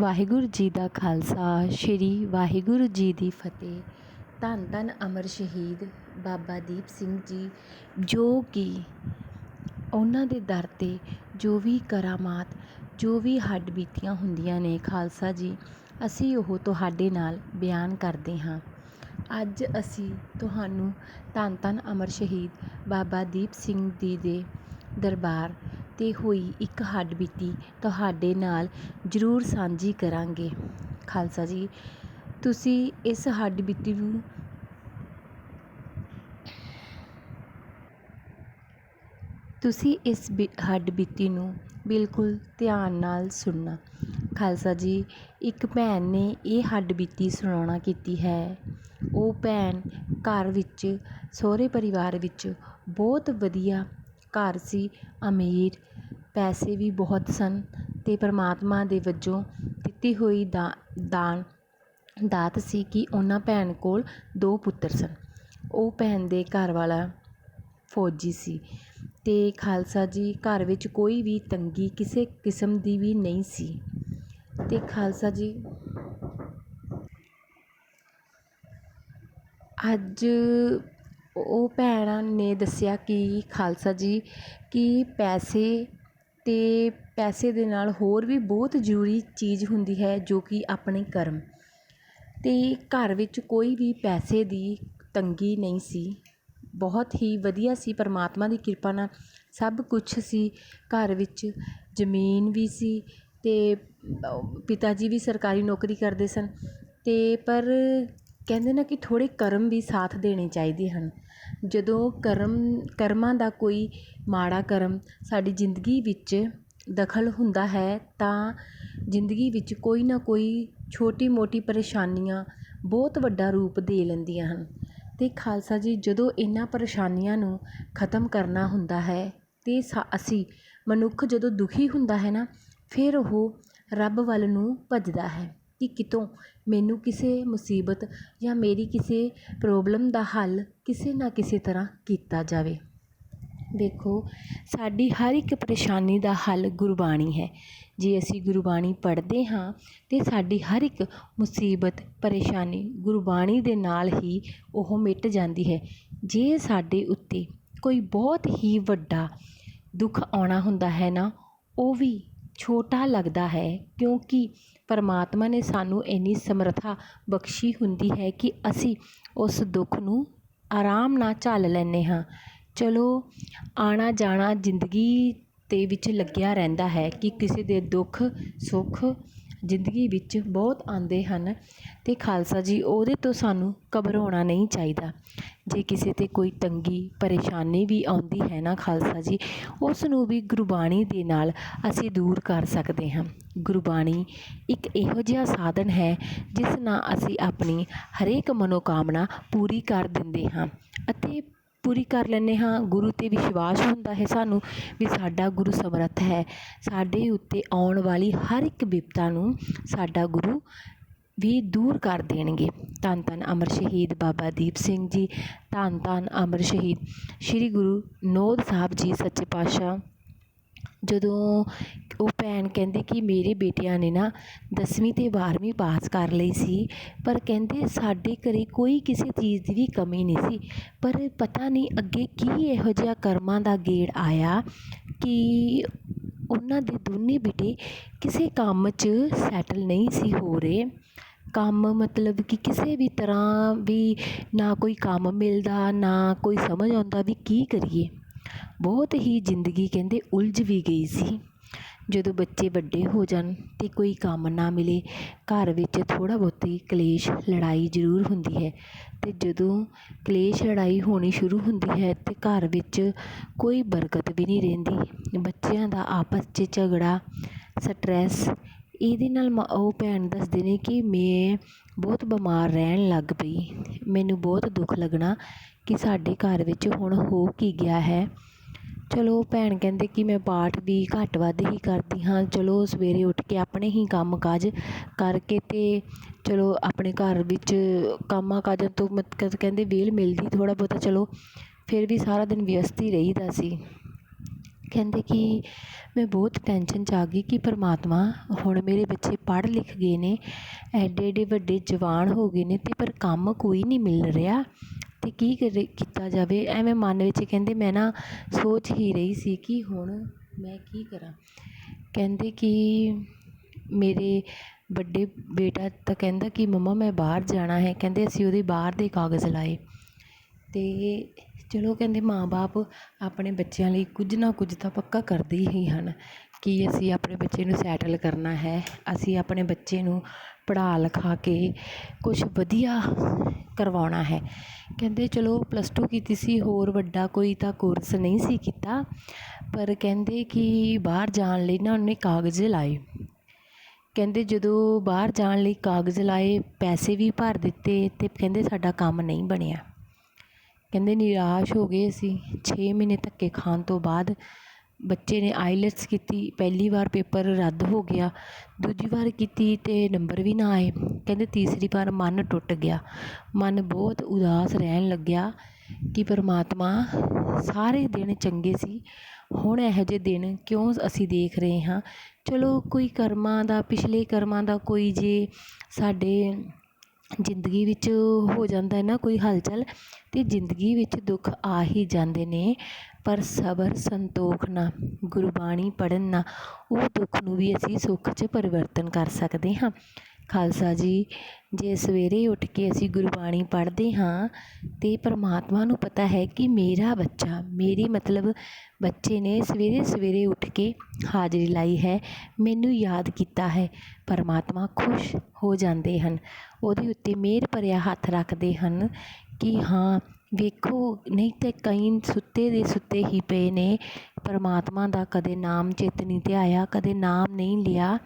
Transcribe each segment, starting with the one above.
ਵਾਹਿਗੁਰੂ ਜੀ ਦਾ ਖਾਲਸਾ, ਸ਼੍ਰੀ ਵਾਹਿਗੁਰੂ ਜੀ ਦੀ ਫਤਿਹ। ਧੰਨ ਧੰਨ ਅਮਰ ਸ਼ਹੀਦ ਬਾਬਾ ਦੀਪ ਸਿੰਘ ਜੀ, ਜੋ ਕਿ ਉਹਨਾਂ ਦੇ ਦਰ 'ਤੇ ਜੋ ਵੀ ਕਰਾਮਾਤ, ਜੋ ਵੀ ਹੱਡ ਬੀਤੀਆਂ ਹੁੰਦੀਆਂ ਨੇ ਖਾਲਸਾ ਜੀ, ਅਸੀਂ ਉਹ ਤੁਹਾਡੇ ਨਾਲ ਬਿਆਨ ਕਰਦੇ ਹਾਂ। ਅੱਜ ਅਸੀਂ ਤੁਹਾਨੂੰ ਧੰਨ ਧੰਨ ਅਮਰ ਸ਼ਹੀਦ ਬਾਬਾ ਦੀਪ ਸਿੰਘ ਜੀ ਦੇ ਦਰਬਾਰ 'ਤੇ ਹੋਈ ਇੱਕ ਹੱਡ ਬੀਤੀ, ਤੁਹਾਡੇ ਨਾਲ ਜ਼ਰੂਰ ਸਾਂਝੀ ਕਰਾਂਗੇ। ਖਾਲਸਾ ਜੀ, ਤੁਸੀਂ ਇਸ ਹੱਡ ਬੀਤੀ ਨੂੰ ਤੁਸੀਂ ਇਸ ਬਿ, ਹੱਡ ਬੀਤੀ ਨੂੰ ਬਿਲਕੁਲ ਧਿਆਨ ਨਾਲ ਸੁਣਨਾ। ਖਾਲਸਾ ਜੀ, ਇੱਕ ਭੈਣ ਨੇ ਇਹ ਹੱਡ ਬੀਤੀ ਸੁਣਾਉਣਾ ਕੀਤੀ ਹੈ। ਉਹ ਭੈਣ ਘਰ ਵਿੱਚ, ਸਹੁਰੇ ਪਰਿਵਾਰ ਵਿੱਚ ਬਹੁਤ ਵਧੀਆ ਘਰ ਸੀ, ਅਮੀਰ। ਪੈਸੇ ਵੀ ਬਹੁਤ ਸਨ ਅਤੇ ਪਰਮਾਤਮਾ ਦੇ ਵਜੋਂ ਦਿੱਤੀ ਹੋਈ ਦਾ, ਦਾਨ, ਦਾਤ ਸੀ ਕਿ ਉਹਨਾਂ ਭੈਣ ਕੋਲ ਦੋ ਪੁੱਤਰ ਸਨ। ਉਹ ਭੈਣ ਦੇ ਘਰ ਵਾਲਾ ਫੌਜੀ ਸੀ ਅਤੇ ਖਾਲਸਾ ਜੀ ਘਰ ਵਿੱਚ ਕੋਈ ਵੀ ਤੰਗੀ ਕਿਸੇ ਕਿਸਮ ਦੀ ਵੀ ਨਹੀਂ ਸੀ। ਅਤੇ ਖਾਲਸਾ ਜੀ ਅੱਜ ਉਹ ਭੈਣ ਨੇ ਦੱਸਿਆ ਕਿ ਖਾਲਸਾ ਜੀ, ਕਿ ਪੈਸੇ ਅਤੇ ਪੈਸੇ ਦੇ ਨਾਲ ਹੋਰ ਵੀ ਬਹੁਤ ਜ਼ਰੂਰੀ ਚੀਜ਼ ਹੁੰਦੀ ਹੈ ਜੋ ਕਿ ਆਪਣੇ ਕਰਮ। ਅਤੇ ਘਰ ਵਿੱਚ ਕੋਈ ਵੀ ਪੈਸੇ ਦੀ ਤੰਗੀ ਨਹੀਂ ਸੀ। ਬਹੁਤ ਹੀ ਵਧੀਆ ਸੀ, ਪਰਮਾਤਮਾ ਦੀ ਕਿਰਪਾ ਨਾਲ ਸਭ ਕੁਛ ਸੀ। ਘਰ ਵਿੱਚ ਜ਼ਮੀਨ ਵੀ ਸੀ ਅਤੇ ਪਿਤਾ ਜੀ ਵੀ ਸਰਕਾਰੀ ਨੌਕਰੀ ਕਰਦੇ ਸਨ। ਅਤੇ ਪਰ ਕਹਿੰਦੇ ਨਾ ਕਿ ਥੋੜ੍ਹੇ ਕਰਮ ਵੀ ਸਾਥ ਦੇਣੇ ਚਾਹੀਦੇ ਹਨ। ਜਦੋਂ ਕਰਮ, ਕਰਮਾਂ ਦਾ ਕੋਈ ਮਾੜਾ ਕਰਮ ਸਾਡੀ ਜ਼ਿੰਦਗੀ ਵਿੱਚ ਦਖਲ ਹੁੰਦਾ ਹੈ, ਤਾਂ ਜ਼ਿੰਦਗੀ ਵਿੱਚ ਕੋਈ ਨਾ ਕੋਈ ਛੋਟੀ ਮੋਟੀ ਪਰੇਸ਼ਾਨੀਆਂ ਬਹੁਤ ਵੱਡਾ ਰੂਪ ਦੇ ਲੈਂਦੀਆਂ ਹਨ। ਅਤੇ ਖਾਲਸਾ ਜੀ, ਜਦੋਂ ਇਹਨਾਂ ਪਰੇਸ਼ਾਨੀਆਂ ਨੂੰ ਖ਼ਤਮ ਕਰਨਾ ਹੁੰਦਾ ਹੈ ਅਤੇ ਸਾ, ਅਸੀਂ ਮਨੁੱਖ ਜਦੋਂ ਦੁਖੀ ਹੁੰਦਾ ਹੈ ਨਾ, ਫਿਰ ਉਹ ਰੱਬ ਵੱਲ ਨੂੰ ਭੱਜਦਾ ਹੈ। ਕਿ ਕਿਤੋਂ ਮੈਨੂੰ ਕਿਸੇ ਮੁਸੀਬਤ ਜਾਂ ਮੇਰੀ ਕਿਸੇ ਪ੍ਰੋਬਲਮ ਦਾ ਹੱਲ ਕਿਸੇ ਨਾ ਕਿਸੇ ਤਰ੍ਹਾਂ ਕੀਤਾ ਜਾਵੇ। ਦੇਖੋ ਸਾਡੀ ਹਰ ਇੱਕ ਪਰੇਸ਼ਾਨੀ ਦਾ ਹੱਲ ਗੁਰਬਾਣੀ ਹੈ। ਜੇ ਅਸੀਂ ਗੁਰਬਾਣੀ ਪੜ੍ਹਦੇ ਹਾਂ, ਤਾਂ ਸਾਡੀ ਹਰ ਇੱਕ ਮੁਸੀਬਤ, ਪਰੇਸ਼ਾਨੀ ਗੁਰਬਾਣੀ ਦੇ ਨਾਲ ਹੀ ਉਹ ਮਿਟ ਜਾਂਦੀ ਹੈ। ਜੇ ਸਾਡੇ ਉੱਤੇ ਕੋਈ ਬਹੁਤ ਹੀ ਵੱਡਾ ਦੁੱਖ ਆਉਣਾ ਹੁੰਦਾ ਹੈ ਨਾ, ਉਹ ਵੀ ਛੋਟਾ ਲੱਗਦਾ ਹੈ ਕਿਉਂਕਿ ਪਰਮਾਤਮਾ ਨੇ ਸਾਨੂੰ ਇੰਨੀ ਸਮਰੱਥਾ ਬਖਸ਼ੀ ਹੁੰਦੀ ਹੈ ਕਿ ਅਸੀਂ ਉਸ ਦੁੱਖ ਨੂੰ ਆਰਾਮ ਨਾਲ ਝੱਲ ਲੈਂਦੇ ਹਾਂ। ਚਲੋ ਆਉਣਾ ਜਾਣਾ ਜ਼ਿੰਦਗੀ ਦੇ ਵਿੱਚ ਲੱਗਿਆ ਰਹਿੰਦਾ ਹੈ ਕਿ ਕਿਸੇ ਦੇ ਦੁੱਖ, ਸੁੱਖ ਜ਼ਿੰਦਗੀ ਵਿੱਚ ਬਹੁਤ ਆਉਂਦੇ ਹਨ ਅਤੇ ਖਾਲਸਾ ਜੀ, ਉਹਦੇ ਤੋਂ ਸਾਨੂੰ ਘਬਰਾਉਣਾ ਨਹੀਂ ਚਾਹੀਦਾ। ਜੇ ਕਿਸੇ 'ਤੇ ਕੋਈ ਤੰਗੀ, ਪਰੇਸ਼ਾਨੀ ਵੀ ਆਉਂਦੀ ਹੈ ਨਾ ਖਾਲਸਾ ਜੀ, ਉਸ ਨੂੰ ਵੀ ਗੁਰਬਾਣੀ ਦੇ ਨਾਲ ਅਸੀਂ ਦੂਰ ਕਰ ਸਕਦੇ ਹਾਂ। ਗੁਰਬਾਣੀ ਇੱਕ ਇਹੋ ਜਿਹਾ ਸਾਧਨ ਹੈ ਜਿਸ ਨਾਲ ਅਸੀਂ ਆਪਣੀ ਹਰੇਕ ਮਨੋਕਾਮਨਾ ਪੂਰੀ ਕਰ ਦਿੰਦੇ ਹਾਂ ਅਤੇ ਪੂਰੀ ਕਰ ਲੈਂਦੇ ਹਾਂ। ਗੁਰੂ 'ਤੇ ਵਿਸ਼ਵਾਸ ਹੁੰਦਾ ਹੈ ਸਾਨੂੰ ਵੀ ਸਾਡਾ ਗੁਰੂ ਸਮਰੱਥ ਹੈ। ਸਾਡੇ ਉੱਤੇ ਆਉਣ ਵਾਲੀ ਹਰ ਇੱਕ ਬਿਪਤਾ ਨੂੰ ਸਾਡਾ ਗੁਰੂ ਵੀ ਦੂਰ ਕਰ ਦੇਣਗੇ। ਧੰਨ ਧੰਨ ਅਮਰ ਸ਼ਹੀਦ ਬਾਬਾ ਦੀਪ ਸਿੰਘ ਜੀ। ਧੰਨ ਧੰਨ ਅਮਰ ਸ਼ਹੀਦ। ਸ੍ਰੀ ਗੁਰੂ ਨੌਦ ਸਾਹਿਬ ਜੀ ਸੱਚੇ ਪਾਤਸ਼ਾਹ ਜਦੋਂ ਉਹ ਭੈਣ ਕਹਿੰਦੀ ਕਿ ਮੇਰੇ ਬੇਟਿਆਂ ਨੇ ਨਾ ਦਸਵੀਂ ਅਤੇ ਬਾਰ੍ਹਵੀਂ ਪਾਸ ਕਰ ਲਈ ਸੀ, ਪਰ ਕਹਿੰਦੇ ਸਾਡੇ ਘਰ ਕੋਈ ਕਿਸੇ ਚੀਜ਼ ਦੀ ਵੀ ਕਮੀ ਨਹੀਂ ਸੀ। ਪਰ ਪਤਾ ਨਹੀਂ ਅੱਗੇ ਕੀ ਇਹੋ ਜਿਹਾ ਕਰਮਾਂ ਦਾ ਗੇੜ ਆਇਆ ਕਿ ਉਹਨਾਂ ਦੇ ਦੋਨੇ ਬੇਟੇ ਕਿਸੇ ਕੰਮ 'ਚ ਸੈਟਲ ਨਹੀਂ ਸੀ ਹੋ ਰਹੇ। ਕੰਮ ਮਤਲਬ ਕਿ ਕਿਸੇ ਵੀ ਤਰ੍ਹਾਂ ਵੀ ਨਾ ਕੋਈ ਕੰਮ ਮਿਲਦਾ, ਨਾ ਕੋਈ ਸਮਝ ਆਉਂਦਾ ਵੀ ਕੀ ਕਰੀਏ। ਬਹੁਤ ਹੀ ਜ਼ਿੰਦਗੀ ਕਹਿੰਦੇ ਉਲਝ ਵੀ ਗਈ ਸੀ। ਜਦੋਂ ਬੱਚੇ ਵੱਡੇ ਹੋ ਜਾਣ ਅਤੇ ਕੋਈ ਕੰਮ ਨਾ ਮਿਲੇ, ਘਰ ਵਿੱਚ ਥੋੜ੍ਹਾ ਬਹੁਤੀ ਕਲੇਸ਼, ਲੜਾਈ ਜ਼ਰੂਰ ਹੁੰਦੀ ਹੈ। ਅਤੇ ਜਦੋਂ ਕਲੇਸ਼, ਲੜਾਈ ਹੋਣੀ ਸ਼ੁਰੂ ਹੁੰਦੀ ਹੈ ਤਾਂ ਘਰ ਵਿੱਚ ਕੋਈ ਬਰਕਤ ਵੀ ਨਹੀਂ ਰਹਿੰਦੀ। ਬੱਚਿਆਂ ਦਾ ਆਪਸ 'ਚ ਝਗੜਾ ਸਟਰੈਸ ਇਹਦੇ ਨਾਲ ਮ, ਉਹ ਭੈਣ ਦੱਸਦੇ ਨੇ ਕਿ ਮੈਂ ਬਹੁਤ ਬਿਮਾਰ ਰਹਿਣ ਲੱਗ ਪਈ। ਮੈਨੂੰ ਬਹੁਤ ਦੁੱਖ ਲੱਗਣਾ ਕਿ ਸਾਡੇ ਘਰ ਵਿੱਚ ਹੁਣ ਹੋ ਕੀ ਗਿਆ ਹੈ। ਚਲੋ ਭੈਣ ਕਹਿੰਦੇ ਕਿ ਮੈਂ ਪਾਠ ਵੀ ਘੱਟ ਵੱਧ ਹੀ ਕਰਦੀ ਹਾਂ। ਚਲੋ ਸਵੇਰੇ ਉੱਠ ਕੇ ਆਪਣੇ ਹੀ ਕੰਮ ਕਾਜ ਕਰਕੇ ਅਤੇ ਚਲੋ ਆਪਣੇ ਘਰ ਵਿੱਚ ਕੰਮਾਂ ਕਾਜਾਂ ਤੋਂ ਮਤਲਬ ਕਹਿੰਦੇ ਵਿਹਲ ਮਿਲਦੀ ਥੋੜ੍ਹਾ ਬਹੁਤਾ, ਚਲੋ ਫਿਰ ਵੀ ਸਾਰਾ ਦਿਨ ਵਿਅਸਤ ਹੀ ਰਹੀਦਾ ਸੀ। ਕਹਿੰਦੇ ਕਿ ਮੈਂ ਬਹੁਤ ਟੈਨਸ਼ਨ 'ਚ ਆ ਗਈ ਕਿ ਪਰਮਾਤਮਾ ਹੁਣ ਮੇਰੇ ਬੱਚੇ ਪੜ੍ਹ ਲਿਖ ਗਏ ਨੇ ਐਡੇ ਐਡੇ ਵੱਡੇ ਜਵਾਨ ਹੋ ਗਏ ਨੇ ਅਤੇ ਪਰ ਕੰਮ ਕੋਈ ਨਹੀਂ ਮਿਲ ਰਿਹਾ। ਅਤੇ ਕੀ ਕਰੇ, ਕੀਤਾ ਜਾਵੇ? ਐਵੇਂ ਮਨ ਵਿੱਚ ਕਹਿੰਦੇ ਮੈਂ ਨਾ ਸੋਚ ਹੀ ਰਹੀ ਸੀ ਕਿ ਹੁਣ ਮੈਂ ਕੀ ਕਰਾਂ। ਕਹਿੰਦੇ ਕਿ ਮੇਰੇ ਵੱਡੇ ਬੇਟਾ ਤਾਂ ਕਹਿੰਦਾ ਕਿ ਮੰਮਾ ਮੈਂ ਬਾਹਰ ਜਾਣਾ ਹੈ। ਕਹਿੰਦੇ ਅਸੀਂ ਉਹਦੇ ਬਾਹਰ ਦੇ ਕਾਗਜ਼ ਲਾਏ। ਅਤੇ ਚਲੋ ਕਹਿੰਦੇ ਮਾਂ ਬਾਪ ਆਪਣੇ ਬੱਚਿਆਂ ਲਈ ਕੁਝ ਨਾ ਕੁਝ ਤਾਂ ਪੱਕਾ ਕਰਦੇ ਹੀ ਹਨ। ਕਿ ਅਸੀਂ ਆਪਣੇ ਬੱਚੇ ਨੂੰ ਸੈਟਲ ਕਰਨਾ ਹੈ, ਅਸੀਂ ਆਪਣੇ ਬੱਚੇ ਨੂੰ ਪੜ੍ਹਾ ਲਿਖਾ ਕੇ ਕੁਛ ਵਧੀਆ ਕਰਵਾਉਣਾ ਹੈ। ਕਹਿੰਦੇ ਚਲੋ ਪਲੱਸ ਟੂ ਕੀਤੀ ਸੀ, ਹੋਰ ਵੱਡਾ ਕੋਈ ਤਾਂ ਕੋਰਸ ਨਹੀਂ ਸੀ ਕੀਤਾ, ਪਰ ਕਹਿੰਦੇ ਕਿ ਬਾਹਰ ਜਾਣ ਲਈ ਨਾ ਉਹਨੇ ਕਾਗਜ਼ ਲਾਏ। ਕਹਿੰਦੇ ਜਦੋਂ ਬਾਹਰ ਜਾਣ ਲਈ ਕਾਗਜ਼ ਲਾਏ, ਪੈਸੇ ਵੀ ਭਰ ਦਿੱਤੇ ਅਤੇ ਕਹਿੰਦੇ ਸਾਡਾ ਕੰਮ ਨਹੀਂ ਬਣਿਆ। ਕਹਿੰਦੇ ਨਿਰਾਸ਼ ਹੋ ਗਏ ਅਸੀਂ, ਛੇ ਮਹੀਨੇ ਧੱਕੇ ਖਾਣ ਤੋਂ ਬਾਅਦ ਬੱਚੇ ਨੇ ਆਈਲੈਟਸ ਕੀਤੀ, ਪਹਿਲੀ ਵਾਰ ਪੇਪਰ ਰੱਦ ਹੋ ਗਿਆ, ਦੂਜੀ ਵਾਰ ਕੀਤੀ ਅਤੇ ਨੰਬਰ ਵੀ ਨਾ ਆਏ। ਕਹਿੰਦੇ ਤੀਸਰੀ ਵਾਰ ਮਨ ਟੁੱਟ ਗਿਆ। ਮਨ ਬਹੁਤ ਉਦਾਸ ਰਹਿਣ ਲੱਗਿਆ ਕਿ ਪਰਮਾਤਮਾ ਸਾਰੇ ਦਿਨ ਚੰਗੇ ਸੀ। ਹੁਣ ਇਹੋ ਜਿਹੇ ਦਿਨ ਕਿਉਂ ਅਸੀਂ ਦੇਖ ਰਹੇ ਹਾਂ? ਚਲੋ ਕੋਈ ਕਰਮਾਂ ਦਾ, ਪਿਛਲੇ ਕਰਮਾਂ ਦਾ ਕੋਈ ਜੇ ਸਾਡੇ ਜ਼ਿੰਦਗੀ ਵਿੱਚ ਹੋ ਜਾਂਦਾ ਨਾ ਕੋਈ ਹਲਚਲ ਅਤੇ ਜ਼ਿੰਦਗੀ ਵਿੱਚ ਦੁੱਖ ਆ ਹੀ ਜਾਂਦੇ ਨੇ, ਪਰ ਸਬਰ, ਸੰਤੋਖ ਨਾਲ ਗੁਰਬਾਣੀ ਪੜ੍ਹਨ ਨਾਲ ਉਹ ਦੁੱਖ ਨੂੰ ਵੀ ਅਸੀਂ ਸੁੱਖ 'ਚ ਪਰਿਵਰਤਨ ਕਰ ਸਕਦੇ ਹਾਂ। ਖਾਲਸਾ ਜੀ, ਜੇ ਸਵੇਰੇ ਉੱਠ ਕੇ ਅਸੀਂ ਗੁਰਬਾਣੀ ਪੜ੍ਹਦੇ ਹਾਂ ਅਤੇ ਪਰਮਾਤਮਾ ਨੂੰ ਪਤਾ ਹੈ ਕਿ ਮੇਰਾ ਬੱਚਾ, ਮੇਰੀ ਮਤਲਬ ਬੱਚੇ ਨੇ ਸਵੇਰੇ ਸਵੇਰੇ ਉੱਠ ਕੇ ਹਾਜ਼ਰੀ ਲਾਈ ਹੈ। ਮੈਨੂੰ ਯਾਦ ਕੀਤਾ ਹੈ। ਪਰਮਾਤਮਾ ਖੁਸ਼ ਹੋ ਜਾਂਦੇ ਹਨ। ਉਹਦੇ ਉੱਤੇ ਮਿਹਰ ਭਰਿਆ ਹੱਥ ਰੱਖਦੇ ਹਨ ਕਿ ਹਾਂ, ਵੇਖੋ, ਨਹੀਂ ਤਾਂ ਕਈ ਸੁੱਤੇ ਦੇ ਸੁੱਤੇ ਹੀ ਪਏ ਨੇ। ਪਰਮਾਤਮਾ ਦਾ ਕਦੇ ਨਾਮ ਚਿੱਤ ਨਹੀਂ ਧਿਆਇਆ ਕਦੇ ਨਾਮ ਨਹੀਂ ਲਿਆ।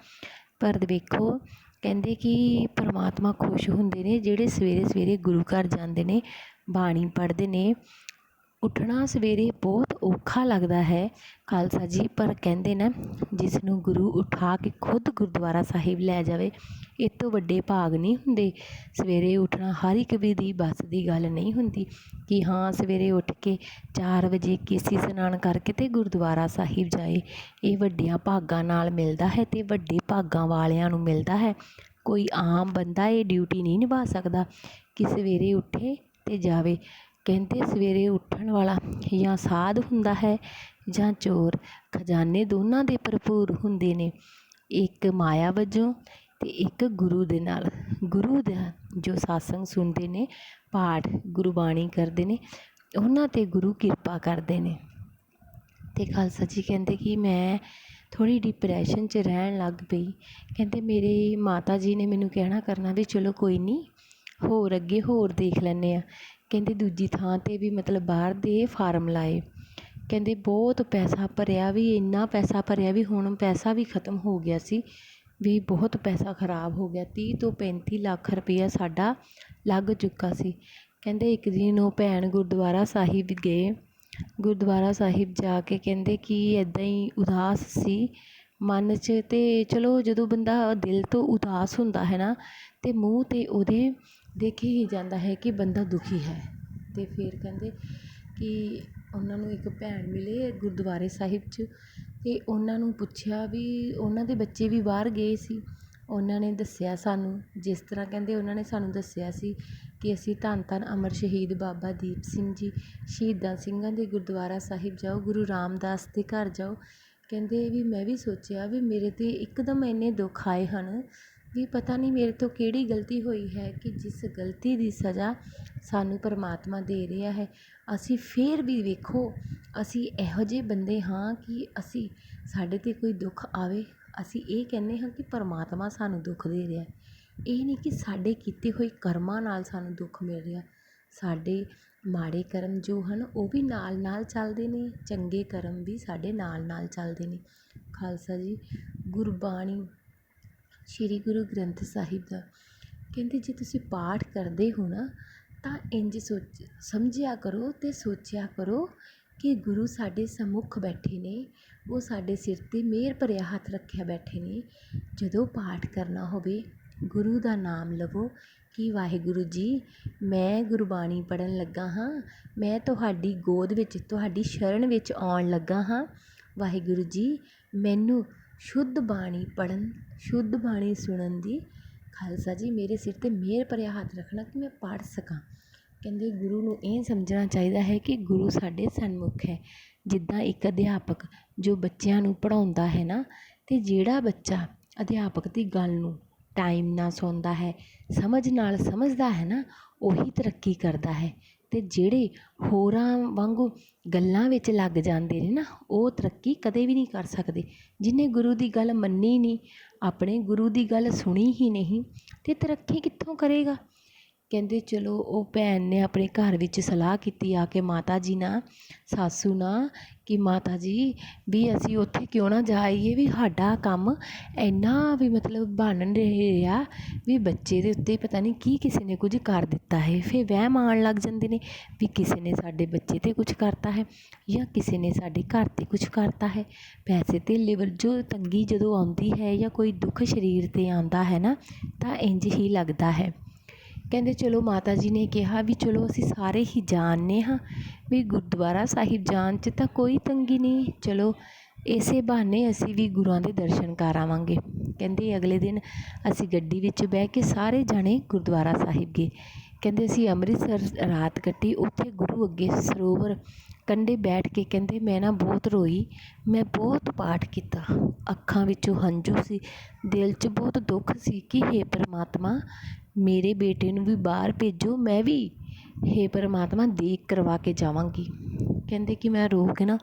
ਪਰ ਵੇਖੋ, ਕਹਿੰਦੇ ਕਿ ਪਰਮਾਤਮਾ ਖੁਸ਼ ਹੁੰਦੇ ਨੇ, ਜਿਹੜੇ ਸਵੇਰੇ ਸਵੇਰੇ ਗੁਰੂ ਘਰ ਜਾਂਦੇ ਨੇ, ਬਾਣੀ ਪੜ੍ਹਦੇ ਨੇ। ਉੱਠਣਾ ਸਵੇਰੇ ਬਹੁਤ ਔਖਾ ਲੱਗਦਾ ਹੈ ਖਾਲਸਾ ਜੀ, ਪਰ ਕਹਿੰਦੇ ਨਾ ਜਿਸ ਨੂੰ ਗੁਰੂ ਉਠਾ ਕੇ ਖੁਦ ਗੁਰਦੁਆਰਾ ਸਾਹਿਬ ਲੈ ਜਾਵੇ, ਇਹ ਤੋਂ ਵੱਡੇ ਭਾਗ ਨਹੀਂ ਹੁੰਦੇ। ਸਵੇਰੇ ਉੱਠਣਾ ਹਰ ਇੱਕ ਵੀ ਦੀ ਬਸ ਦੀ ਗੱਲ ਨਹੀਂ ਹੁੰਦੀ ਕਿ ਹਾਂ, ਸਵੇਰੇ ਉੱਠ ਕੇ ਚਾਰ ਵਜੇ ਕੇਸੀ ਇਸ਼ਨਾਨ ਕਰਕੇ ਤੇ ਗੁਰਦੁਆਰਾ ਸਾਹਿਬ ਜਾਏ। ਇਹ ਵੱਡਿਆਂ ਭਾਗਾਂ ਨਾਲ ਮਿਲਦਾ ਹੈ ਅਤੇ ਵੱਡੇ ਭਾਗਾਂ ਵਾਲਿਆਂ ਨੂੰ ਮਿਲਦਾ ਹੈ। ਕੋਈ ਆਮ ਬੰਦਾ ਇਹ ਡਿਊਟੀ ਨਹੀਂ ਨਿਭਾ ਸਕਦਾ ਕਿ ਸਵੇਰੇ ਉੱਠੇ ਅਤੇ ਜਾਵੇ। ਕਹਿੰਦੇ ਸਵੇਰੇ ਉੱਠਣ ਵਾਲਾ ਜਾਂ ਸਾਧ ਹੁੰਦਾ ਹੈ ਜਾਂ ਚੋਰ, ਖਜ਼ਾਨੇ ਦੋਨਾਂ ਦੇ ਭਰਪੂਰ ਹੁੰਦੇ ਨੇ। ਇੱਕ ਮਾਇਆ ਵਜੋਂ ਅਤੇ ਇੱਕ ਗੁਰੂ ਦੇ ਨਾਲ। ਗੁਰੂ ਦਾ ਜੋ ਸਾਸੰਗ ਸੁਣਦੇ ਨੇ, ਪਾਠ, ਗੁਰਬਾਣੀ ਕਰਦੇ ਨੇ, ਉਹਨਾਂ 'ਤੇ ਗੁਰੂ ਕਿਰਪਾ ਕਰਦੇ ਨੇ। ਅਤੇ ਖਾਲਸਾ ਜੀ ਕਹਿੰਦੇ ਕਿ ਮੈਂ ਥੋੜ੍ਹੀ ਡਿਪਰੈਸ਼ਨ 'ਚ ਰਹਿਣ ਲੱਗ ਪਈ। ਕਹਿੰਦੇ ਮੇਰੇ ਮਾਤਾ ਜੀ ਨੇ ਮੈਨੂੰ ਕਹਿਣਾ ਕਰਨਾ ਵੀ ਚਲੋ ਕੋਈ ਨਹੀਂ, ਹੋਰ ਅੱਗੇ ਹੋਰ ਦੇਖ ਲੈਂਦੇ ਹਾਂ। ਕਹਿੰਦੇ ਦੂਜੀ ਥਾਂ 'ਤੇ ਵੀ ਮਤਲਬ ਬਾਹਰ ਦੇ ਫਾਰਮ ਲਾਏ। ਕਹਿੰਦੇ ਬਹੁਤ ਪੈਸਾ ਭਰਿਆ ਵੀ, ਇੰਨਾ ਪੈਸਾ ਭਰਿਆ ਵੀ, ਹੁਣ ਪੈਸਾ ਵੀ ਖਤਮ ਹੋ ਗਿਆ ਸੀ ਵੀ ਬਹੁਤ ਪੈਸਾ ਖਰਾਬ ਹੋ ਗਿਆ। ਤੀਹ ਤੋਂ ਪੈਂਤੀ ਲੱਖ ਰੁਪਈਆ ਸਾਡਾ ਲੱਗ ਚੁੱਕਾ ਸੀ। ਕਹਿੰਦੇ ਇੱਕ ਦਿਨ ਉਹ ਭੈਣ ਗੁਰਦੁਆਰਾ ਸਾਹਿਬ ਗਏ। ਗੁਰਦੁਆਰਾ ਸਾਹਿਬ ਜਾ ਕੇ ਕਹਿੰਦੇ ਕਿ ਇੱਦਾਂ ਹੀ ਉਦਾਸ ਸੀ ਮਨ 'ਚ ਅਤੇ ਚਲੋ ਜਦੋਂ ਬੰਦਾ ਦਿਲ ਤੋਂ ਉਦਾਸ ਹੁੰਦਾ ਹੈ ਨਾ ਅਤੇ ਮੂੰਹ 'ਤੇ ਉਹਦੇ ਦੇਖੇ ਹੀ ਜਾਂਦਾ ਹੈ ਕਿ ਬੰਦਾ ਦੁਖੀ ਹੈ। ਅਤੇ ਫਿਰ ਕਹਿੰਦੇ ਕਿ ਉਹਨਾਂ ਨੂੰ ਇੱਕ ਭੈਣ ਮਿਲੇ ਗੁਰਦੁਆਰੇ ਸਾਹਿਬ 'ਚ ਅਤੇ ਉਹਨਾਂ ਨੂੰ ਪੁੱਛਿਆ ਵੀ ਉਹਨਾਂ ਦੇ ਬੱਚੇ ਵੀ ਬਾਹਰ ਗਏ ਸੀ। ਉਹਨਾਂ ਨੇ ਦੱਸਿਆ ਸਾਨੂੰ, ਜਿਸ ਤਰ੍ਹਾਂ ਕਹਿੰਦੇ ਉਹਨਾਂ ਨੇ ਸਾਨੂੰ ਦੱਸਿਆ ਸੀ ਕਿ ਅਸੀਂ ਧੰਨ ਧੰਨ ਅਮਰ ਸ਼ਹੀਦ ਬਾਬਾ ਦੀਪ ਸਿੰਘ ਜੀ, ਸ਼ਹੀਦਾਂ ਸਿੰਘਾਂ ਦੇ ਗੁਰਦੁਆਰਾ ਸਾਹਿਬ ਜਾਓ, ਗੁਰੂ ਰਾਮਦਾਸ ਦੇ ਘਰ ਜਾਓ। ਕਹਿੰਦੇ ਵੀ ਮੈਂ ਵੀ ਸੋਚਿਆ ਵੀ ਮੇਰੇ 'ਤੇ ਇੱਕਦਮ ਇੰਨੇ ਦੁੱਖ ਆਏ ਹਨ ਵੀ ਪਤਾ ਨਹੀਂ ਮੇਰੇ ਤੋਂ ਕਿਹੜੀ ਗਲਤੀ ਹੋਈ ਹੈ ਕਿ ਜਿਸ ਗਲਤੀ ਦੀ ਸਜ਼ਾ ਸਾਨੂੰ ਪਰਮਾਤਮਾ ਦੇ ਰਿਹਾ ਹੈ। ਅਸੀਂ ਫਿਰ ਵੀ ਵੇਖੋ, ਅਸੀਂ ਇਹੋ ਜਿਹੇ ਬੰਦੇ ਹਾਂ ਕਿ ਅਸੀਂ ਸਾਡੇ 'ਤੇ ਕੋਈ ਦੁੱਖ ਆਵੇ। ਅਸੀਂ ਇਹ ਕਹਿੰਦੇ ਹਾਂ ਕਿ ਪਰਮਾਤਮਾ ਸਾਨੂੰ ਦੁੱਖ ਦੇ ਰਿਹਾ ਇਹ ਨਹੀਂ ਕਿ ਸਾਡੇ ਕੀਤੇ ਹੋਏ ਕਰਮਾਂ ਨਾਲ ਸਾਨੂੰ ਦੁੱਖ ਮਿਲ ਰਿਹਾ। ਸਾਡੇ ਮਾੜੇ ਕਰਮ ਜੋ ਹਨ, ਉਹ ਵੀ ਨਾਲ ਨਾਲ ਚੱਲਦੇ ਨੇ, ਚੰਗੇ ਕਰਮ ਵੀ ਸਾਡੇ ਨਾਲ ਨਾਲ ਚੱਲਦੇ ਨੇ। ਖਾਲਸਾ ਜੀ, ਗੁਰਬਾਣੀ ਸ਼੍ਰੀ ਗੁਰੂ ਗ੍ਰੰਥ ਸਾਹਿਬ ਦਾ। ਕਹਿੰਦੇ, ਜੇ ਤੁਸੀਂ ਪਾਠ ਕਰਦੇ ਹੋ ਨਾ, ਤਾਂ ਇੰਝ ਸੋਚ, ਸਮਝਿਆ ਕਰੋ ਅਤੇ ਸੋਚਿਆ ਕਰੋ ਕਿ ਗੁਰੂ ਸਾਡੇ ਸਮੁੱਖ ਬੈਠੇ ਨੇ, ਉਹ ਸਾਡੇ ਸਿਰ 'ਤੇ ਮਿਹਰ ਭਰਿਆ ਹੱਥ ਰੱਖਿਆ ਬੈਠੇ ਨੇ। ਜਦੋਂ ਪਾਠ ਕਰਨਾ ਹੋਵੇ, ਗੁਰੂ ਦਾ ਨਾਮ ਲਵੋ ਕਿ ਵਾਹਿਗੁਰੂ ਜੀ, ਮੈਂ ਗੁਰਬਾਣੀ ਪੜ੍ਹਨ ਲੱਗਾ ਹਾਂ, ਮੈਂ ਤੁਹਾਡੀ ਗੋਦ ਵਿੱਚ, ਤੁਹਾਡੀ ਸ਼ਰਨ ਵਿੱਚ ਆਉਣ ਲੱਗਾ ਹਾਂ। ਵਾਹਿਗੁਰੂ ਜੀ, ਮੈਨੂੰ ਸ਼ੁੱਧ ਬਾਣੀ ਪੜ੍ਹਨ, ਸ਼ੁੱਧ ਬਾਣੀ ਸੁਣਨ ਦੀ ਖਾਲਸਾ ਜੀ, ਮੇਰੇ ਸਿਰ 'ਤੇ ਮਿਹਰ ਭਰਿਆ ਹੱਥ ਰੱਖਣਾ ਕਿ ਮੈਂ ਪੜ੍ਹ ਸਕਾਂ। ਕਹਿੰਦੇ ਗੁਰੂ ਨੂੰ ਇਹ ਸਮਝਣਾ ਚਾਹੀਦਾ ਹੈ ਕਿ ਗੁਰੂ ਸਾਡੇ ਸਨਮੁਖ ਹੈ। ਜਿੱਦਾਂ ਇੱਕ ਅਧਿਆਪਕ ਜੋ ਬੱਚਿਆਂ ਨੂੰ ਪੜ੍ਹਾਉਂਦਾ ਹੈ ਨਾ ਅਤੇ ਜਿਹੜਾ ਬੱਚਾ ਅਧਿਆਪਕ ਦੀ ਗੱਲ ਨੂੰ ਟਾਈਮ ਨਾਲ ਸੁਣਦਾ ਹੈ, ਸਮਝ ਨਾਲ ਸਮਝਦਾ ਹੈ ਨਾ, ਉਹੀ ਤਰੱਕੀ ਕਰਦਾ ਹੈ। ਅਤੇ ਜਿਹੜੇ ਹੋਰਾਂ ਵਾਂਗੂ ਗੱਲਾਂ ਵਿੱਚ ਲੱਗ ਜਾਂਦੇ ਨੇ ਨਾ, ਉਹ ਤਰੱਕੀ ਕਦੇ ਵੀ ਨਹੀਂ ਕਰ ਸਕਦੇ। ਜਿਹਨੇ ਗੁਰੂ ਦੀ ਗੱਲ ਮੰਨੀ ਨਹੀਂ ਆਪਣੇ ਗੁਰੂ ਦੀ ਗੱਲ ਸੁਣੀ ਹੀ ਨਹੀਂ ਅਤੇ ਤਰੱਕੀ ਕਿੱਥੋਂ ਕਰੇਗਾ? ਕਹਿੰਦੇ, ਚਲੋ, ਉਹ ਭੈਣ ਨੇ ਆਪਣੇ ਘਰ ਵਿੱਚ ਸਲਾਹ ਕੀਤੀ ਆ ਕੇ ਮਾਤਾ ਜੀ ਨਾਲ ਸਾਸੂ ਨਾਲ ਕਿ ਮਾਤਾ ਜੀ, ਵੀ ਅਸੀਂ ਉੱਥੇ ਕਿਉਂ ਨਾ ਜਾਈਏ? ਵੀ ਸਾਡਾ ਕੰਮ ਇੰਨਾ ਵੀ ਮਤਲਬ ਬਣ ਰਹੇ ਆ ਵੀ ਬੱਚੇ ਦੇ ਉੱਤੇ ਪਤਾ ਨਹੀਂ ਕੀ ਕਿਸੇ ਨੇ ਕੁਝ ਕਰ ਦਿੱਤਾ ਹੈ। ਫਿਰ ਵਹਿਮ ਆਉਣ ਲੱਗ ਜਾਂਦੇ ਨੇ ਵੀ ਕਿਸੇ ਨੇ ਸਾਡੇ ਬੱਚੇ 'ਤੇ ਕੁਝ ਕਰਤਾ ਹੈ ਜਾਂ ਕਿਸੇ ਨੇ ਸਾਡੇ ਘਰ 'ਤੇ ਕੁਝ ਕਰਤਾ ਹੈ। ਪੈਸੇ ਧੇਲੇ ਵਜੋਂ ਤੰਗੀ ਜਦੋਂ ਆਉਂਦੀ ਹੈ ਜਾਂ ਕੋਈ ਦੁੱਖ ਸਰੀਰ 'ਤੇ ਆਉਂਦਾ ਹੈ ਨਾ, ਤਾਂ ਇੰਝ ਹੀ ਲੱਗਦਾ ਹੈ। ਕਹਿੰਦੇ ਚਲੋ ਮਾਤਾ ਜੀ ਨੇ ਕਿਹਾ ਵੀ ਚਲੋ ਅਸੀਂ ਸਾਰੇ ਹੀ ਜਾਣਦੇ ਹਾਂ ਵੀ ਗੁਰਦੁਆਰਾ ਸਾਹਿਬ ਜਾਣ 'ਚ ਤਾਂ ਕੋਈ ਤੰਗੀ ਨਹੀਂ, ਚਲੋ ਇਸੇ ਬਹਾਨੇ ਅਸੀਂ ਵੀ ਗੁਰੂਆਂ ਦੇ ਦਰਸ਼ਨ ਕਰ ਆਵਾਂਗੇ। ਕਹਿੰਦੇ ਅਗਲੇ ਦਿਨ ਅਸੀਂ ਗੱਡੀ ਵਿੱਚ ਬਹਿ ਕੇ ਸਾਰੇ ਜਾਣੇ ਗੁਰਦੁਆਰਾ ਸਾਹਿਬ ਗਏ। ਕਹਿੰਦੇ ਅਸੀਂ ਅੰਮ੍ਰਿਤਸਰ ਰਾਤ ਕੱਟੀ, ਉੱਥੇ ਗੁਰੂ ਅੱਗੇ ਸਰੋਵਰ ਕੰਢੇ ਬੈਠ ਕੇ ਕਹਿੰਦੇ ਮੈਂ ਨਾ ਬਹੁਤ ਰੋਈ, ਮੈਂ ਬਹੁਤ ਪਾਠ ਕੀਤਾ। ਅੱਖਾਂ ਵਿੱਚੋਂ ਹੰਝੂ ਸੀ, ਦਿਲ 'ਚ ਬਹੁਤ ਦੁੱਖ ਸੀ ਕਿ ਹੇ ਪਰਮਾਤਮਾ ਮੇਰੇ ਬੇਟੇ ਨੂੰ ਵੀ ਬਾਹਰ ਭੇਜੋ, ਮੈਂ ਵੀ ਹੇ ਪਰਮਾਤਮਾ ਦੇਖ ਕਰਵਾ ਕੇ ਜਾਵਾਂਗੀ। ਕਹਿੰਦੇ ਕਿ ਮੈਂ ਰੋ ਕੇ ਨਾ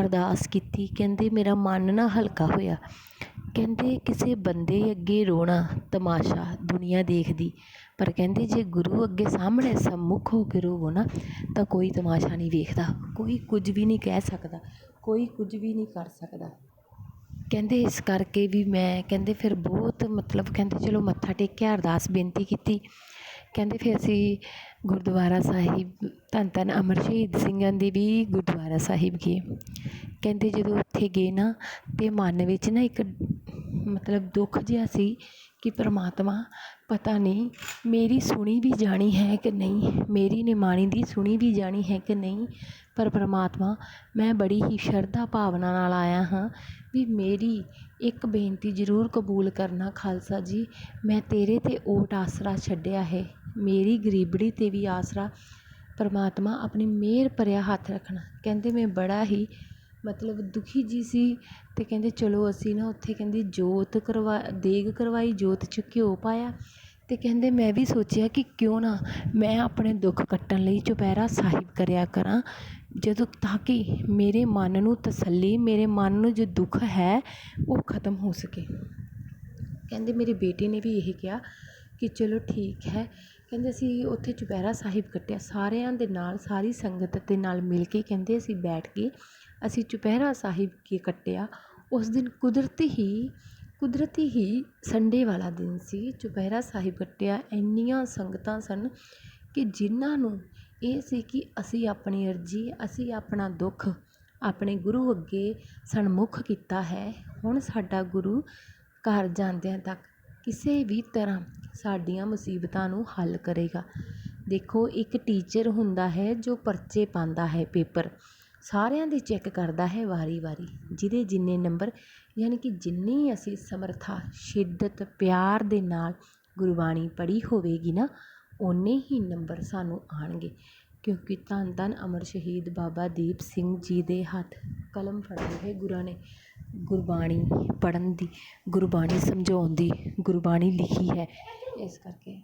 ਅਰਦਾਸ ਕੀਤੀ। ਕਹਿੰਦੇ ਮੇਰਾ ਮਨ ਨਾ ਹਲਕਾ ਹੋਇਆ। ਕਹਿੰਦੇ ਕਿਸੇ ਬੰਦੇ ਅੱਗੇ ਰੋਣਾ ਤਮਾਸ਼ਾ ਦੁਨੀਆ ਦੇਖਦੀ। ਪਰ ਕਹਿੰਦੇ ਜੇ ਗੁਰੂ ਅੱਗੇ ਸਾਹਮਣੇ ਸੰਮੁਖ ਹੋ ਕੇ ਰੋਵੋ ਨਾ, ਤਾਂ ਕੋਈ ਤਮਾਸ਼ਾ ਨਹੀਂ ਵੇਖਦਾ। ਕੋਈ ਕੁਝ ਵੀ ਨਹੀਂ ਕਹਿ ਸਕਦਾ। ਕੋਈ ਕੁਝ ਵੀ ਨਹੀਂ ਕਰ ਸਕਦਾ। ਕਹਿੰਦੇ ਇਸ ਕਰਕੇ ਵੀ ਮੈਂ, ਕਹਿੰਦੇ ਫਿਰ ਬਹੁਤ ਮਤਲਬ ਕਹਿੰਦੇ ਚਲੋ ਮੱਥਾ ਟੇਕਿਆ ਅਰਦਾਸ ਬੇਨਤੀ ਕੀਤੀ। ਕਹਿੰਦੇ ਫਿਰ ਅਸੀਂ ਗੁਰਦੁਆਰਾ ਸਾਹਿਬ, ਧੰਨ ਧੰਨ ਅਮਰ ਸ਼ਹੀਦ ਸਿੰਘਾਂ ਦੀ ਵੀ ਗੁਰਦੁਆਰਾ ਸਾਹਿਬ ਗਏ। ਕਹਿੰਦੇ ਜਦੋਂ ਉੱਥੇ ਗਏ ਨਾ, ਤਾਂ ਮਨ ਵਿੱਚ ਨਾ ਇੱਕ ਮਤਲਬ ਦੁੱਖ ਜਿਹਾ ਸੀ ਕਿ ਪਰਮਾਤਮਾ ਪਤਾ ਨਹੀਂ ਮੇਰੀ ਸੁਣੀ ਵੀ ਜਾਣੀ ਹੈ ਕਿ ਨਹੀਂ, ਮੇਰੀ ਨਿਮਾਣੀ ਦੀ ਸੁਣੀ ਵੀ ਜਾਣੀ ਹੈ ਕਿ ਨਹੀਂ, ਪਰ ਪ੍ਰਮਾਤਮਾ ਮੈਂ ਬੜੀ ਹੀ ਸ਼ਰਧਾ ਭਾਵਨਾ ਨਾਲ ਆਇਆ ਹਾਂ ਵੀ ਮੇਰੀ ਇੱਕ ਬੇਨਤੀ ਜ਼ਰੂਰ ਕਬੂਲ ਕਰਨਾ, ਖਾਲਸਾ ਜੀ, ਮੈਂ ਤੇਰੇ 'ਤੇ ਓਟ ਆਸਰਾ ਛੱਡਿਆ ਹੈ। ਮੇਰੀ ਗਰੀਬੜੀ 'ਤੇ ਵੀ ਆਸਰਾ ਪਰਮਾਤਮਾ ਆਪਣੀ ਮਿਹਰ ਭਰਿਆ ਹੱਥ ਰੱਖਣਾ। ਕਹਿੰਦੇ ਮੈਂ ਬੜਾ ਹੀ ਮਤਲਬ ਦੁਖੀ ਜੀ ਸੀ ਅਤੇ ਕਹਿੰਦੇ, ਚਲੋ ਅਸੀਂ ਨਾ ਉੱਥੇ ਕਹਿੰਦੇ ਜੋਤ ਕਰਵਾ, ਦੇਗ ਕਰਵਾਈ, ਜੋਤ 'ਚ ਘਿਓ ਪਾਇਆ। ਅਤੇ ਕਹਿੰਦੇ, ਮੈਂ ਵੀ ਸੋਚਿਆ ਕਿ ਕਿਉਂ ਨਾ ਮੈਂ ਆਪਣੇ ਦੁੱਖ ਕੱਟਣ ਲਈ ਚੁਪਹਿਰਾ ਸਾਹਿਬ ਕਰਿਆ ਕਰਾਂ। ਜਦੋਂ ਤਾਂ ਕਿ ਮੇਰੇ ਮਨ ਨੂੰ ਤਸੱਲੀ, ਮੇਰੇ ਮਨ ਨੂੰ ਜੋ ਦੁੱਖ ਹੈ, ਉਹ ਖਤਮ ਹੋ ਸਕੇ। ਕਹਿੰਦੇ, ਮੇਰੇ ਬੇਟੇ ਨੇ ਵੀ ਇਹ ਕਿਹਾ ਕਿ ਚਲੋ ਠੀਕ ਹੈ। ਕਹਿੰਦੇ, ਅਸੀਂ ਉੱਥੇ ਚੁਪਹਿਰਾ ਸਾਹਿਬ ਕੱਟਿਆ। ਸਾਰਿਆਂ ਦੇ ਨਾਲ, ਸਾਰੀ ਸੰਗਤ ਦੇ ਨਾਲ ਮਿਲ ਕੇ ਕਹਿੰਦੇ, ਅਸੀਂ ਬੈਠ ਕੇ ਅਸੀਂ ਚੁਪਹਿਰਾ ਸਾਹਿਬ ਕੀ ਕੱਟਿਆ, ਉਸ ਦਿਨ ਕੁਦਰਤੀ ਹੀ ਕੁਦਰਤੀ ਹੀ ਸੰਡੇ ਵਾਲਾ ਦਿਨ ਸੀ। ਚੁਪਹਿਰਾ ਸਾਹਿਬ ਕੱਟਿਆ, ਇੰਨੀਆਂ ਸੰਗਤਾਂ ਸਨ ਕਿ ਜਿਨ੍ਹਾਂ ਨੂੰ ਇਹ ਸੀ ਕਿ ਅਸੀਂ ਆਪਣੀ ਅਰਜੀ, ਅਸੀਂ ਆਪਣਾ ਦੁੱਖ ਆਪਣੇ ਗੁਰੂ ਅੱਗੇ ਸਨਮੁਖ ਕੀਤਾ ਹੈ। ਹੁਣ ਸਾਡਾ ਗੁਰੂ ਘਰ ਜਾਂਦਿਆਂ ਤੱਕ ਕਿਸੇ ਵੀ ਤਰ੍ਹਾਂ ਸਾਡੀਆਂ ਮੁਸੀਬਤਾਂ ਨੂੰ ਹੱਲ ਕਰੇਗਾ। ਦੇਖੋ, ਇੱਕ ਟੀਚਰ ਹੁੰਦਾ ਹੈ ਜੋ ਪਰਚੇ ਪਾਉਂਦਾ ਹੈ ਪੇਪਰ ਸਾਰਿਆਂ ਦੇ ਚੈੱਕ ਕਰਦਾ ਹੈ ਵਾਰੀ ਵਾਰੀ, ਜਿਹਦੇ ਜਿੰਨੇ ਨੰਬਰ, ਯਾਨੀ ਕਿ ਜਿੰਨੀ ਅਸੀਂ ਸਮਰਥਾ, ਸ਼ਿੱਦਤ, ਪਿਆਰ ਦੇ ਨਾਲ ਗੁਰਬਾਣੀ ਪੜ੍ਹੀ ਹੋਵੇਗੀ ਨਾ, ਓਨੇ ਹੀ ਨੰਬਰ ਸਾਨੂੰ ਆਉਣਗੇ ਕਿਉਂਕਿ ਧੰਨ ਧੰਨ ਅਮਰ ਸ਼ਹੀਦ ਬਾਬਾ ਦੀਪ ਸਿੰਘ ਜੀ ਦੇ ਹੱਥ ਕਲਮ ਫੜੀ ਹੈ ਗੁਰਾਂ ਨੇ ਗੁਰਬਾਣੀ ਪੜ੍ਹਨ ਦੀ, ਗੁਰਬਾਣੀ ਸਮਝਾਉਣ ਦੀ ਗੁਰਬਾਣੀ ਲਿਖੀ ਹੈ। ਇਸ ਕਰਕੇ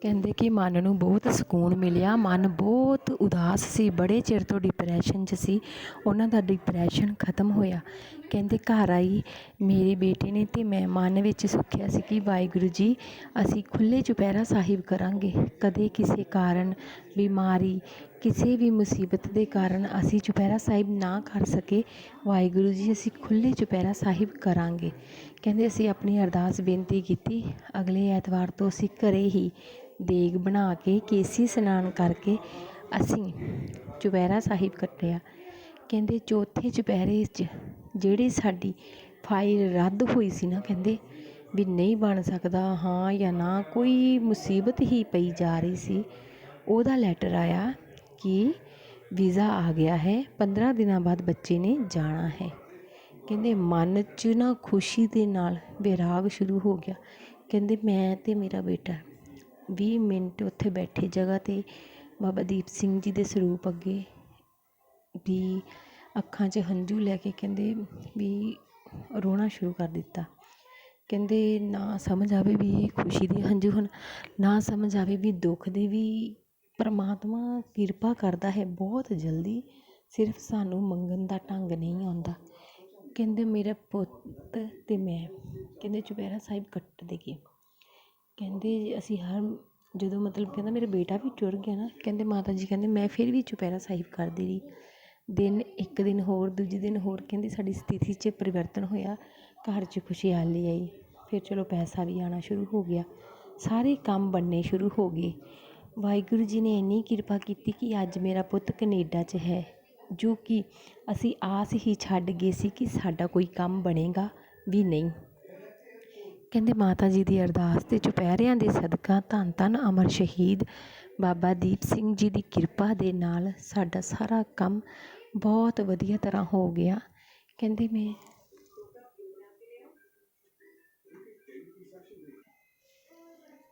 ਕਹਿੰਦੇ ਕਿ ਮਨ ਨੂੰ ਬਹੁਤ ਸਕੂਨ ਮਿਲਿਆ। ਮਨ ਬਹੁਤ ਉਦਾਸ ਸੀ। ਬੜੇ ਚਿਰ ਤੋਂ ਡਿਪਰੈਸ਼ਨ 'ਚ ਸੀ। ਉਹਨਾਂ ਦਾ ਡਿਪਰੈਸ਼ਨ ਖਤਮ ਹੋਇਆ। ਕਹਿੰਦੇ, ਘਰ ਆਈ ਮੇਰੇ ਬੇਟੇ ਨੇ ਅਤੇ ਮੈਂ ਮਨ ਵਿੱਚ ਸੁੱਖਿਆ ਸੀ ਕਿ ਵਾਹਿਗੁਰੂ ਜੀ, ਅਸੀਂ ਖੁੱਲ੍ਹੇ ਚੁਪਹਿਰਾ ਸਾਹਿਬ ਕਰਾਂਗੇ। ਕਦੇ ਕਿਸੇ ਕਾਰਨ ਬਿਮਾਰੀ ਕਿਸੇ ਵੀ ਮੁਸੀਬਤ ਦੇ ਕਾਰਨ ਅਸੀਂ ਚੁਪਹਿਰਾ ਸਾਹਿਬ ਨਾ ਕਰ ਸਕੇ, ਵਾਹਿਗੁਰੂ ਜੀ, ਅਸੀਂ ਖੁੱਲ੍ਹੇ ਚੁਪਹਿਰਾ ਸਾਹਿਬ ਕਰਾਂਗੇ। ਕਹਿੰਦੇ ਅਸੀਂ ਆਪਣੀ ਅਰਦਾਸ ਬੇਨਤੀ ਕੀਤੀ, ਅਗਲੇ ਐਤਵਾਰ ਤੋਂ ਅਸੀਂ ਘਰ ਹੀ ਦੇਗ ਬਣਾ ਕੇ, ਕੇਸੀ ਇਸ਼ਨਾਨ ਕਰਕੇ ਅਸੀਂ ਚੁਪਹਿਰਾ ਸਾਹਿਬ ਕੱਟਿਆ। ਕਹਿੰਦੇ ਚੌਥੇ ਚੁਪਹਿਰੇ 'ਚ ਜਿਹੜੀ ਸਾਡੀ ਫਾਈਲ ਰੱਦ ਹੋਈ ਸੀ ਨਾ, ਕਹਿੰਦੇ ਵੀ ਨਹੀਂ ਬਣ ਸਕਦਾ, ਹਾਂ ਜਾਂ ਨਾ, ਕੋਈ ਮੁਸੀਬਤ ਹੀ ਪਈ ਜਾ ਰਹੀ ਸੀ, ਉਹਦਾ ਲੈਟਰ ਆਇਆ। ਕਿ ਵੀਜ਼ਾ ਆ ਗਿਆ ਹੈ। 15 ਦਿਨਾਂ ਬਾਅਦ ਬੱਚੇ ਨੇ ਜਾਣਾ ਹੈ। ਕਹਿੰਦੇ ਮਨ 'ਚ ਨਾ ਖੁਸ਼ੀ ਦੇ ਨਾਲ ਵੈਰਾਗ ਸ਼ੁਰੂ ਹੋ ਗਿਆ। ਕਹਿੰਦੇ ਮੈਂ ਅਤੇ ਮੇਰਾ ਬੇਟਾ ਵੀਹ ਮਿੰਟ ਉੱਥੇ ਬੈਠੇ ਜਗ੍ਹਾ 'ਤੇ ਬਾਬਾ ਦੀਪ ਸਿੰਘ ਜੀ ਦੇ ਸਰੂਪ ਅੱਗੇ ਵੀ ਅੱਖਾਂ 'ਚ ਹੰਝੂ ਲੈ ਕੇ ਕਹਿੰਦੇ ਵੀ ਰੋਣਾ ਸ਼ੁਰੂ ਕਰ ਦਿੱਤਾ। ਕਹਿੰਦੇ ਨਾ ਸਮਝ ਆਵੇ ਵੀ ਇਹ ਖੁਸ਼ੀ ਦੇ ਹੰਝੂ ਹਨ, ਨਾ ਸਮਝ ਆਵੇ ਵੀ ਦੁੱਖ ਦੇ ਵੀ ਪਰਮਾਤਮਾ ਕਿਰਪਾ ਕਰਦਾ ਹੈ, ਬਹੁਤ ਜਲਦੀ ਸਿਰਫ ਸਾਨੂੰ ਮੰਗਣ ਦਾ ਢੰਗ ਨਹੀਂ ਆਉਂਦਾ। ਕਹਿੰਦੇ, ਮੇਰਾ ਪੁੱਤ ਅਤੇ ਮੈਂ। ਕਹਿੰਦੇ, ਚੁਪਹਿਰਾ ਸਾਹਿਬ ਕੱਟਦੇ ਗਏ ਕਹਿੰਦੇ, ਅਸੀਂ ਹਰ ਜਦੋਂ ਮਤਲਬ ਕਹਿੰਦਾ, ਮੇਰਾ ਬੇਟਾ ਵੀ ਟੁਰ ਗਿਆ ਨਾ। ਕਹਿੰਦੇ, ਮਾਤਾ ਜੀ ਕਹਿੰਦੇ, ਮੈਂ ਫਿਰ ਵੀ ਚੁਪਹਿਰਾ ਸਾਹਿਬ ਕਰਦੀ ਰਹੀ। ਦਿਨ, ਇੱਕ ਦਿਨ ਹੋਰ, ਦੂਜੇ ਦਿਨ ਹੋਰ, ਕਹਿੰਦੇ, ਸਾਡੀ ਸਥਿਤੀ 'ਚ ਪਰਿਵਰਤਨ ਹੋਇਆ। ਘਰ 'ਚ ਖੁਸ਼ਹਾਲੀ ਆਈ। ਫਿਰ ਚਲੋ ਪੈਸਾ ਵੀ ਆਉਣਾ ਸ਼ੁਰੂ ਹੋ ਗਿਆ। ਸਾਰੇ ਕੰਮ ਬਣਨੇ ਸ਼ੁਰੂ ਹੋ ਗਏ। ਵਾਹਿਗੁਰੂ ਜੀ ਨੇ ਇੰਨੀ ਕਿਰਪਾ ਕੀਤੀ ਕਿ ਅੱਜ ਮੇਰਾ ਪੁੱਤ ਕਨੇਡਾ 'ਚ ਹੈ, ਜੋ ਕਿ ਅਸੀਂ ਆਸ ਹੀ ਛੱਡ ਗਏ ਸੀ ਕਿ ਸਾਡਾ ਕੋਈ ਕੰਮ ਬਣੇਗਾ ਵੀ ਨਹੀਂ। ਕਹਿੰਦੇ ਮਾਤਾ ਜੀ ਦੀ ਅਰਦਾਸ ਤੇ ਚੁਪਹਿਰਿਆਂ ਦੇ ਸਦਕਾ ਧੰਨ ਧੰਨ ਅਮਰ ਸ਼ਹੀਦ ਬਾਬਾ ਦੀਪ ਸਿੰਘ ਜੀ ਦੀ ਕਿਰਪਾ ਦੇ ਨਾਲ ਸਾਡਾ ਸਾਰਾ ਕੰਮ ਬਹੁਤ ਵਧੀਆ ਤਰ੍ਹਾਂ ਹੋ ਗਿਆ। ਕਹਿੰਦੇ ਮੈਂ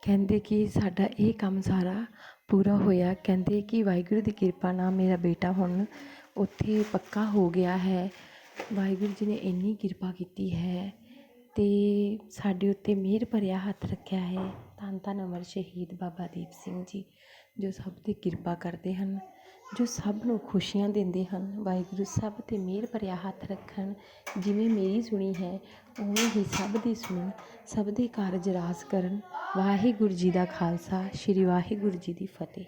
ਕਹਿੰਦੇ ਕਿ ਸਾਡਾ ਇਹ ਕੰਮ ਸਾਰਾ ਪੂਰਾ ਹੋਇਆ। ਕਹਿੰਦੇ ਕਿ ਵਾਹਿਗੁਰੂ ਦੀ ਕਿਰਪਾ ਨਾਲ ਮੇਰਾ ਬੇਟਾ ਹੁਣ ਉੱਥੇ ਪੱਕਾ ਹੋ ਗਿਆ ਹੈ। ਵਾਹਿਗੁਰੂ ਜੀ ਨੇ ਇੰਨੀ ਕਿਰਪਾ ਕੀਤੀ ਹੈ ਅਤੇ ਸਾਡੇ ਉੱਤੇ ਮਿਹਰ ਭਰਿਆ ਹੱਥ ਰੱਖਿਆ ਹੈ। ਧੰਨ ਧੰਨ ਅਮਰ ਸ਼ਹੀਦ ਬਾਬਾ ਦੀਪ ਸਿੰਘ ਜੀ ਜੋ ਸਭ ਤੇ ਕਿਰਪਾ ਕਰਦੇ ਹਨ। ਜੋ ਸਭ ਨੂੰ ਖੁਸ਼ੀਆਂ ਦਿੰਦੇ ਹਨ, ਵਾਹਿਗੁਰੂ ਸਭ ਤੇ ਮਿਹਰ ਭਰਿਆ ਹੱਥ ਰੱਖਣ, ਜਿਵੇਂ ਮੇਰੀ ਸੁਣੀ ਹੈ, ਉਵੇਂ ਹੀ ਸਭ ਦੀ ਸੁਣਨ, ਸਭ ਦੇ ਕਾਰਜ ਰਾਸ ਕਰਨ। ਵਾਹਿਗੁਰੂ ਜੀ ਦਾ ਖਾਲਸਾ, ਸ੍ਰੀ ਵਾਹਿਗੁਰੂ ਜੀ ਦੀ ਫਤਿਹ।